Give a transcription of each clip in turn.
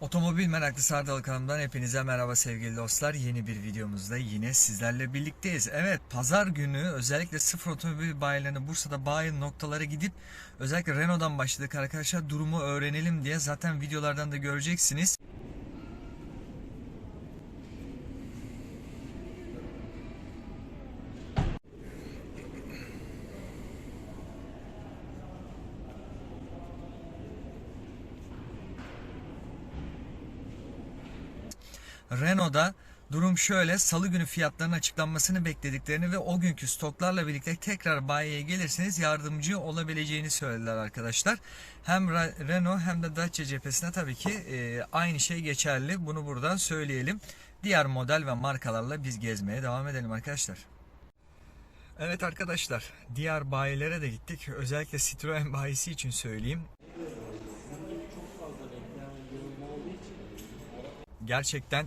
Otomobil meraklı Sardal kanalımdan hepinize merhaba sevgili dostlar. Yeni bir videomuzda yine sizlerle birlikteyiz. Evet pazar günü özellikle sıfır otomobil bayilerine Bursa'da bayi noktalara gidip özellikle Renault'dan başladık arkadaşlar. Durumu öğrenelim diye zaten videolardan da göreceksiniz. Renault'da durum şöyle. Salı günü fiyatların açıklanmasını beklediklerini ve o günkü stoklarla birlikte tekrar bayiye gelirseniz yardımcı olabileceğini söylediler arkadaşlar. Hem Renault hem de Dacia cephesine tabii ki e, aynı şey geçerli. Bunu buradan söyleyelim. Diğer model ve markalarla biz gezmeye devam edelim arkadaşlar. Evet arkadaşlar, diğer bayilere de gittik. Özellikle Citroen bayisi için söyleyeyim. Gerçekten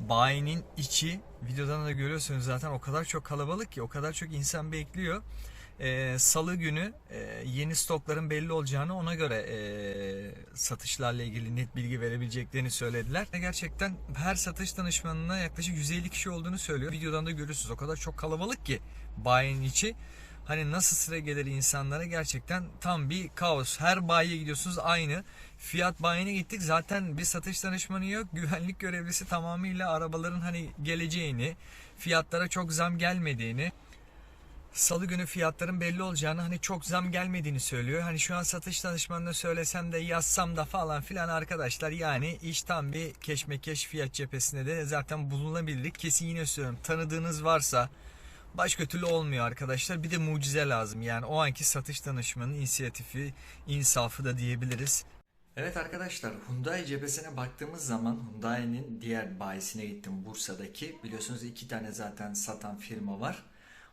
bayinin içi videodan da görüyorsunuz zaten o kadar çok kalabalık ki o kadar çok insan bekliyor. Ee, Salı günü e, yeni stokların belli olacağını ona göre e, satışlarla ilgili net bilgi verebileceklerini söylediler. Gerçekten her satış danışmanına yaklaşık 150 kişi olduğunu söylüyor. Videodan da görüyorsunuz o kadar çok kalabalık ki bayinin içi. Hani nasıl sıra gelir insanlara gerçekten tam bir kaos. Her bayiye gidiyorsunuz aynı. Fiyat bayine gittik zaten bir satış danışmanı yok. Güvenlik görevlisi tamamıyla arabaların hani geleceğini, fiyatlara çok zam gelmediğini, Salı günü fiyatların belli olacağını hani çok zam gelmediğini söylüyor. Hani şu an satış danışmanına söylesem de yazsam da falan filan arkadaşlar yani iş tam bir keşmekeş fiyat cephesinde de zaten bulunabilirlik. Kesin yine söylüyorum tanıdığınız varsa Başka türlü olmuyor arkadaşlar. Bir de mucize lazım. Yani o anki satış danışmanının inisiyatifi, insafı da diyebiliriz. Evet arkadaşlar Hyundai cephesine baktığımız zaman Hyundai'nin diğer bayisine gittim Bursa'daki. Biliyorsunuz iki tane zaten satan firma var.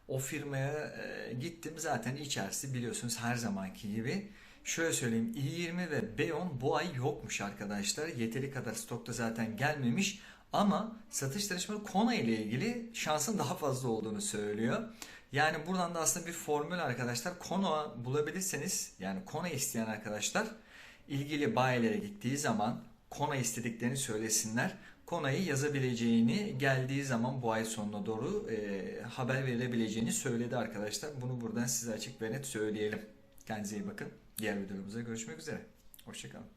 O firmaya e, gittim zaten içerisi biliyorsunuz her zamanki gibi. Şöyle söyleyeyim i20 ve B10 bu ay yokmuş arkadaşlar. Yeteri kadar stokta zaten gelmemiş. Ama satış danışmanı Kona ile ilgili şansın daha fazla olduğunu söylüyor. Yani buradan da aslında bir formül arkadaşlar. Kona bulabilirseniz yani Kona isteyen arkadaşlar ilgili bayilere gittiği zaman Kona istediklerini söylesinler. Kona'yı yazabileceğini geldiği zaman bu ay sonuna doğru e, haber verilebileceğini söyledi arkadaşlar. Bunu buradan size açık ve net söyleyelim. Kendinize iyi bakın. Diğer videolarımızda görüşmek üzere. Hoşçakalın.